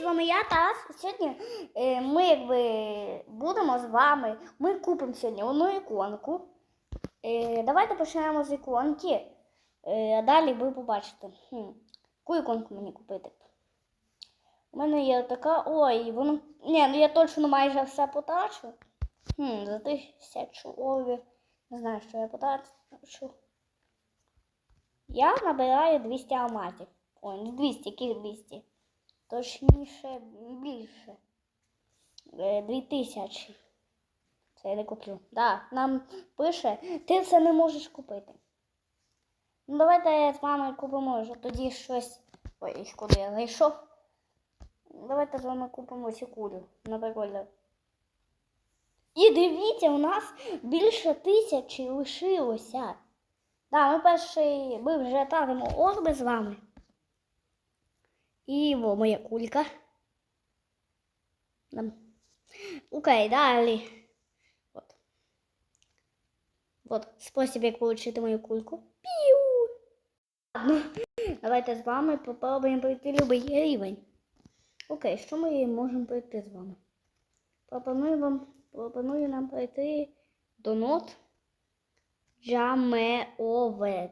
з вами я, Тарас. Сьогодні е, ми якби будемо з вами. Ми купимо сьогодні одну іконку. Е, давайте почнемо з іконки. Е, а далі ви побачите. Хм. Яку іконку мені купити? У мене є така. Ой, воно. Ні, ну я точно майже все потрачу. Хм, за тисячу ові. Не знаю, що я потрачу. Я набираю 200 алмазів. Ой, не 200, яких 200. Точніше, більше. Е, 2000. Це я не куплю. Да, нам пише, ти це не можеш купити. Ну, давайте з вами купимо вже тоді щось. Ой, куди я зайшов. Давайте з вами купимо цю кулю. На прикольно. І дивіться, у нас більше тисячі лишилося. Да, ми перший, ми вже тавимо орби з вами. І во моя кулька. Окей, далі. От. От спосіб, як отримати мою кульку. Піу! Ладно. Давайте з вами попробуємо пройти любий рівень. Окей, що ми можемо пройти з вами? Пропоную вам, пропоную нам пройти до нот Джамеовет.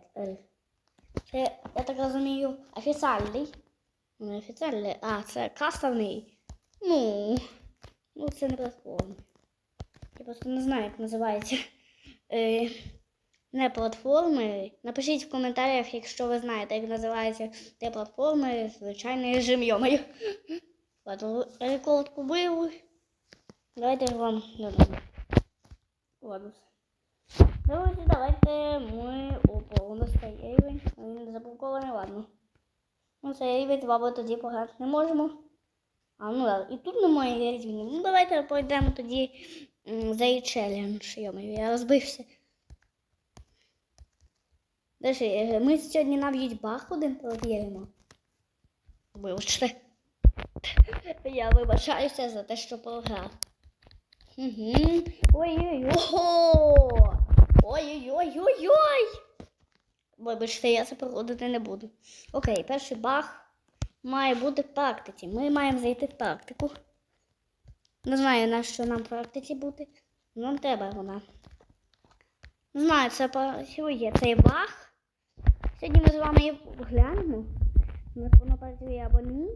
Це, я так розумію, офіціальний. Не офіціальний, а це кастовний. Ну, ну це не платформа. Я просто не знаю, як називається. Е, не платформи. Напишіть в коментарях, якщо ви знаєте, як називається те платформи, звичайний режим йомаю. Рекорд купив. Давайте вам додому. Ладно. Друзі, давайте ми опа, у. Він заблокований, ладно. Ну, цей рівень тоді пограти не можемо. А, ну і тут немає рівнів. Ну, давайте пройдемо тоді м, цей челендж. Я розбився. Далі, е, ми сьогодні навіть баг один перевіримо. Вибачте. Я вибачаюся за те, що програв. Угу. Ой-ой-ой. Ой-ой-ой-ой-ой. Вибачте, я це проводити не буду. Окей, перший баг має бути в практиці. Ми маємо зайти в практику. Не знаю, на що нам в практиці бути. Нам треба вона. Не знаю, це працює цей баг. Сьогодні ми з вами її глянемо. Воно працює або ні.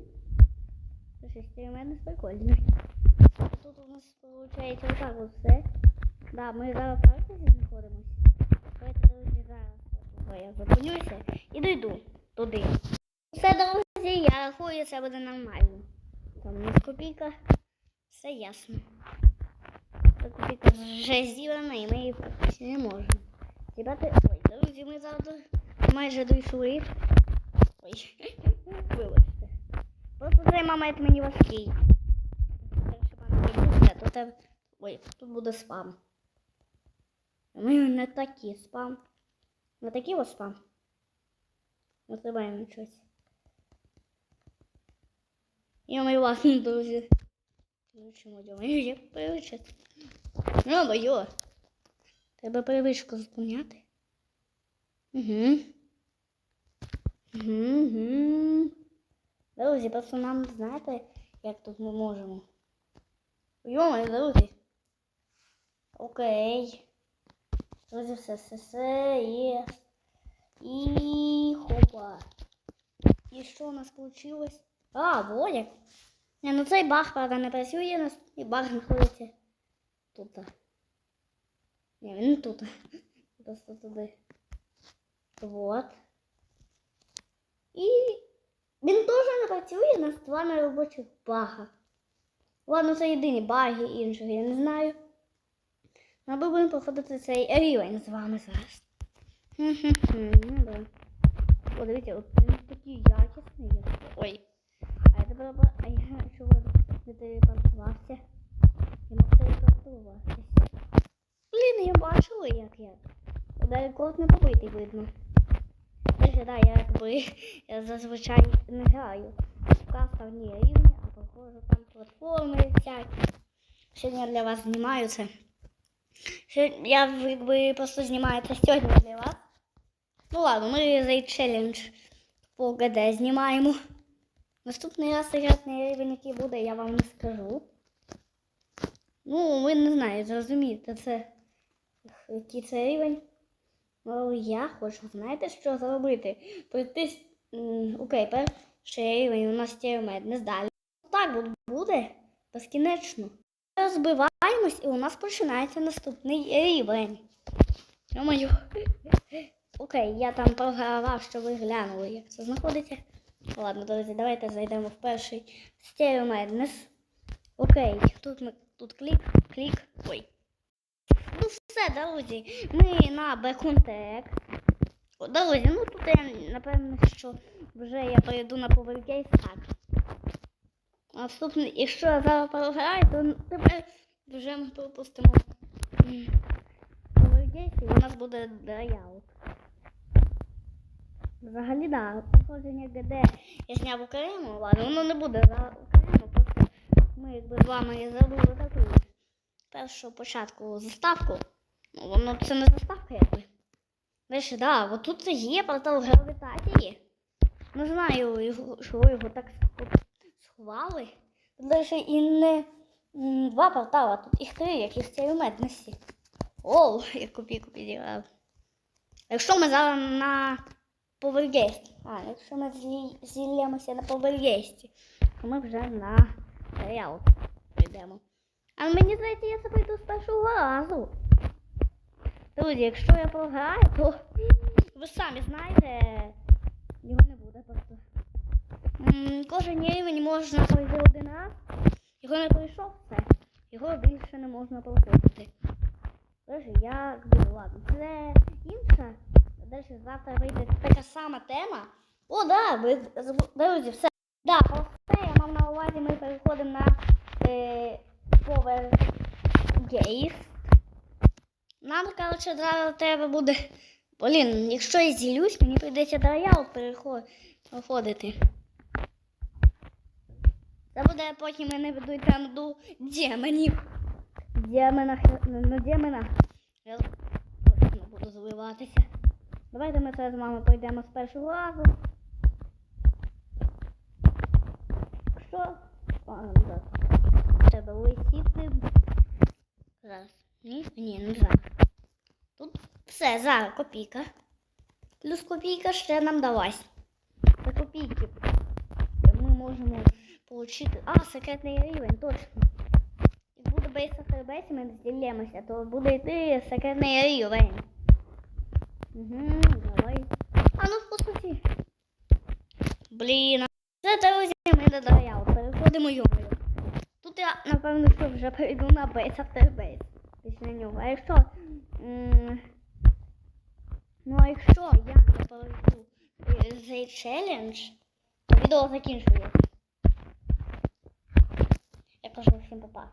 Щось у мене прикольно. Тут у нас виходить отак от все. Да, ми зараз в практиці знаходимося. Давайте, зараз Ой, я зупинюся і дойду туди. Все, друзі, я рахую, це буде нормально. Там не копійка, все ясно. Та Копійка вже зібрана і ми її практично не можемо. Зібрати. Ой, друзі, ми зараз майже дійшли. Ой, вибачте. Просто цей момент мені важкий. То. Ой, тут буде спам. Ми не такі спам. Не такі ось спам. Називаємо щось. Я маю власну друзі. Чому думаю, як привичати? Ну, бою. Треба привичку заповняти. Угу. Угу, угу. Друзі, просто нам знаєте, як тут ми можемо. Йома, друзі. Окей. Друзі, все, все, все, є хопа. І що у нас вийшло? А, вояк. Не, ну цей баг, правда, не працює, нас і баг знаходиться тут. Не, він тут. Просто туди. Вот. І він теж не працює, у нас два неробочих бага. Ладно, це єдині баги, інших я не знаю. Ми будемо проходити цей рівень з вами зараз. Ну от такий якісний. Ой. А я тепер, а я чого не телепортувався? Я мав телепортуватися. Блін, я бачила, як я. Далеко не побитий видно. Теж, да, я якби я зазвичай не граю. в Кастовні рівні, а походу там платформи всякі. Сьогодні я для вас знімаю це. Сьогодні- Я якби просто знімаю це сьогодні для вас. Ну ладно, ми цей челендж по знімаємо. Наступний раз секретний рівень, який буде, я вам не скажу. Ну, ви не знаєте, зрозумієте, це який це рівень. Ну, я хочу, знаєте, що зробити? Пройти. с- м, Окей, перший рівень у нас тірамет не здалі. Так бу- буде безкінечно. Розбиваємось і у нас починається наступний рівень. Йо-моє. Окей, я там програвав, що ви глянули, як це знаходиться. Ладно, друзі, давайте зайдемо в перший стереомеднес. Окей, тут ми тут клік, клік. Ой. Ну все, друзі, ми на Бекунтек. Друзі, ну тут я напевно, що вже я перейду на Powercase так. Наступний, якщо я зараз програю, то тепер вже ми пропустимо Powercase і у нас буде драяут. Взагалі, да, походження ГД я зняв Україну, ладно, воно не буде за Україну, просто ми якби з вами забули таку першу початку заставку. Ну, воно це не заставка, якби. Знаєш, да, от тут є портал гравітації. Не знаю, його, що його так сховали. Тут навіть і не два портала, тут їх три, як і в цій медності. Оу, я копійку підіграв. Якщо ми зараз на Повергесті. А, якщо ми зіллямося на Повергесті, то ми вже на Реал підемо. А мені здається, я це пройду з першого разу. Друзі, якщо я програю, то ви самі знаєте, його не буде просто. Кожен рівень можна пройти один раз. Його не пройшов все. Його більше не можна проходити. Тож я ладно, це інша. Далі завтра вийде така сама тема. О, да, ви друзі, все. Да, про я мав на увазі, ми переходимо на е, Power Games. Нам, коротше, зараз треба буде. Блін, якщо я зілюсь, мені прийдеться до роялу переходити. Це буде потім мене ведуть там до демонів. Демонах, на демонах. Я точно буду заливатися. Давайте ми це з вами пройдемо з першого разу. Що? А. Треба летіти. Зараз. Ні? Ні, не зараз. Тут все, зараз копійка. Плюс копійка ще нам далась. За копійки ми можемо отримати. А, секретний рівень, точно. Як буде бейс автобейс, ми розділимося, то буде йти секретний рівень. Угу, давай. А ну впусти. Блін, а це друзі, ми додаяли. Переходимо йомою. Тут я, напевно, що вже перейду на бейс автобейс. Після нього. А якщо. м, Ну, а якщо я не пройду е, цей челендж, то відео закінчується. Я кажу всім папа.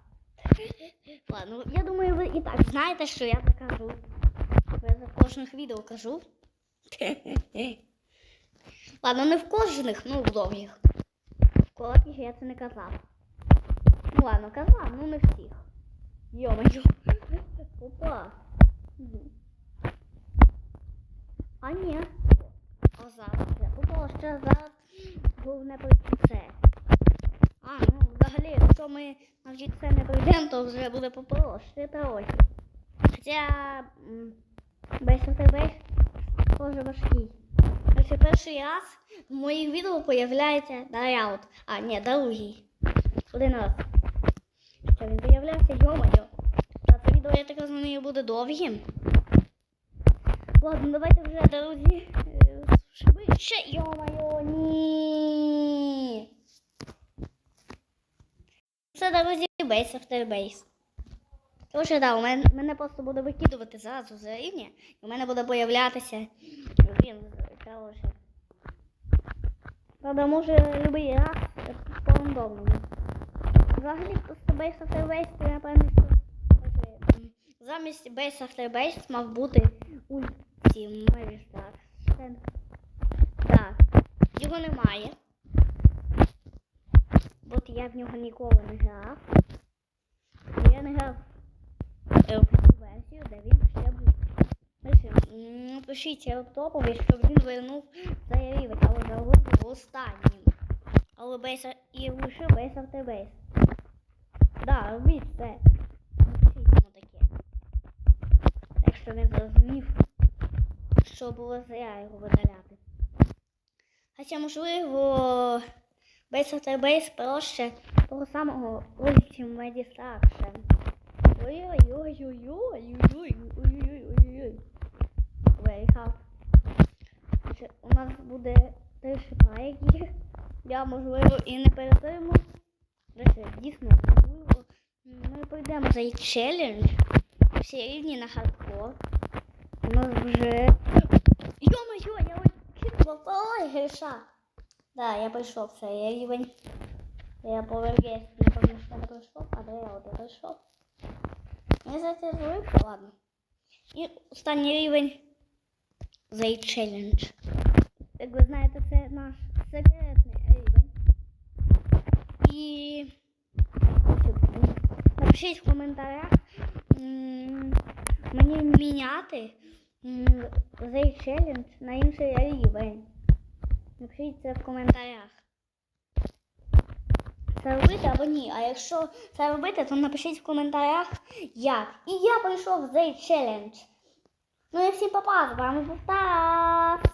Ладно, я думаю, ви і так знаєте, що я так кажу. Я за кожних відео кажу. Ладно, не в кожних, ну в довгих. В коротких я це не казав. Ну ладно, казав, ну не всіх. Йо-моє. Опа. А ні. А зараз ще. Опа, ще зараз головне пройти це. А, ну взагалі, якщо ми навіть це не пройдемо, то вже буде попроще трохи. Хоча без ОТБ дуже важкий. Перший раз в моїх відео появляється Даряут. А, ні, другий. Один раз. Що він появлявся, йо-моє. Це відео, я так розумію, буде довгим. Ладно, давайте вже, друзі. Швидше, йо-моє, ні. Це, друзі, бейс автобейс. Тому да, у мене, мене просто буде викидувати зразу за рівня, у мене буде появлятися. Блін, коротше. Правда, може любий раз е, по. Взагалі просто бейс автобейс, то я що м, замість бейс автобейс мав бути ультимейс. Так. Так. Його немає. От я в нього ніколи не грав. Я не грав Пишіть топові, щоб він вернув заявив, рівень, але заробив останнім. Але бейс і лише бейс автобейс. Да, робіть це. Пишіть йому таке. Якщо не зрозумів, що було зря його видаляти. Хоча, можливо, без автобейс проще того самого Ultimate Ой-ой-ой-ой-ой-ой-ой-ой. Я, можливо, і не перетриму. Дійсно, можливо, ми пройдемо цей челендж. Всі рівні на хардкор. Нас вже. Йо-моє, я ось попала гриша. Да, я прийшов в цей рівень. Я повернусь, напевно, що не прийшов, а де я от прийшов. Я за це звикла, ладно. І останній рівень Зай челендж. Як ви знаєте, це наш секретний рівень. І напишіть в коментарях мені міняти цей челендж на інший рівень. Напишіть це в коментарях. Це робити або ні. А якщо це робити, то напишіть в коментарях як. І я пройшов цей челендж. Ну і всім папа, з вами був Тас.